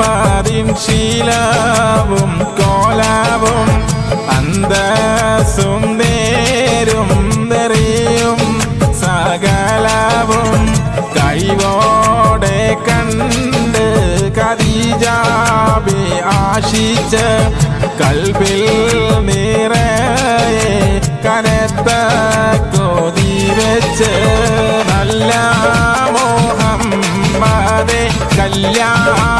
മാറി ശീലാവും കോലാവും അന്തസും നേരും നെറിയും സകലാവും കൈവോടെ കണ്ട് കദീജാബി ആശിച്ച് കൽബിൽ നിറയെ കനത്ത കോതി വെച്ച് നല്ല മോഹം കല്യാണ